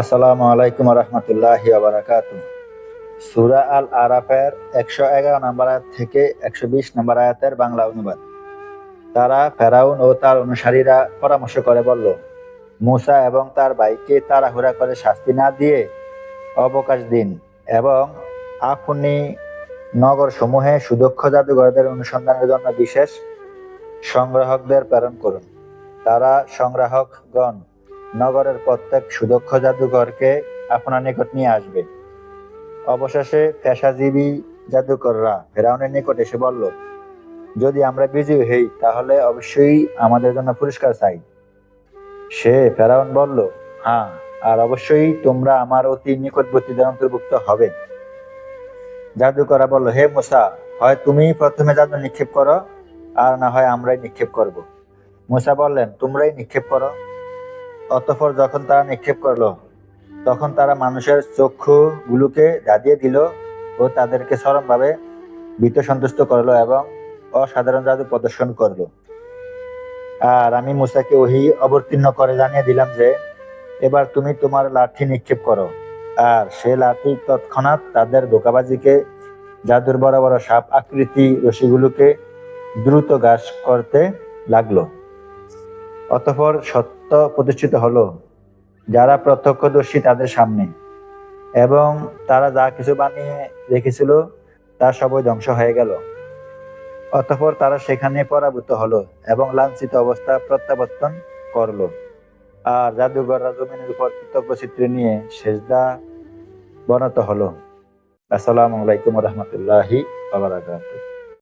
আসসালামু আলাইকুম রহমতুল্লাহ বারাকাতু সুরা আল আরাফের একশো এগারো নম্বর আয়াত থেকে একশো বিশ নম্বর আয়াতের বাংলা অনুবাদ। তারা ফেরাউন ও তার অনুসারীরা পরামর্শ করে বলল, মুসা এবং তার ভাইকে তাড়াহুড়া করে শাস্তি না দিয়ে অবকাশ দিন এবং আপনি নগর সমূহে সুদক্ষ জাদুঘরদের অনুসন্ধানের জন্য বিশেষ সংগ্রাহকদের প্রেরণ করুন। তারা সংগ্রাহকগণ নগরের প্রত্যেক সুদক্ষ জাদুঘরকে আপনার নিকট নিয়ে আসবে। অবশেষে পেশাজীবী জাদুকররা ফেরাউনের নিকট এসে বলল, যদি আমরা বিজয়ী হই, তাহলে অবশ্যই আমাদের জন্য পুরস্কার চাই। সে ফেরাউন বলল হ্যাঁ আর অবশ্যই তোমরা আমার অতি নিকটবর্তীদের অন্তর্ভুক্ত হবে। জাদুকরা বলল, হে মুসা, হয় তুমি প্রথমে জাদু নিক্ষেপ করো, আর না হয় আমরাই নিক্ষেপ করব। মুসা বললেন, তোমরাই নিক্ষেপ করো। অতঃপর যখন তারা নিক্ষেপ করল, তখন তারা মানুষের চক্ষু গুলোকে দাদিয়ে দিল ও তাদেরকে চরমভাবে ভীত সন্তুষ্ট করল এবং অসাধারণ জাদু প্রদর্শন করল। আর আমি মুসাকে ওহি অবতীর্ণ করে জানিয়ে দিলাম যে, এবার তুমি তোমার লাঠি নিক্ষেপ করো। আর সে লাঠি তৎক্ষণাৎ তাদের ধোকাবাজিকে, জাদুর বড় বড় সাপ আকৃতি রশিগুলোকে দ্রুত ঘাস করতে লাগল। অতঃপর সত্য প্রতিষ্ঠিত হলো। যারা প্রত্যক্ষদর্শী তাদের সামনে। এবং তারা যা কিছু বানিয়ে রেখেছিল, তা সবই ধ্বংস হয়ে গেল। অতঃপর তারা সেখানে পরাভূত হলো এবং লাঞ্ছিত অবস্থা প্রত্যাবর্তন করল। আর জাদুঘররা জমিনের উপর কৃতজ্ঞ চিত্র নিয়ে সেজদা বনত হলো। আসসালামু আলাইকুম রহমতুল্লাহি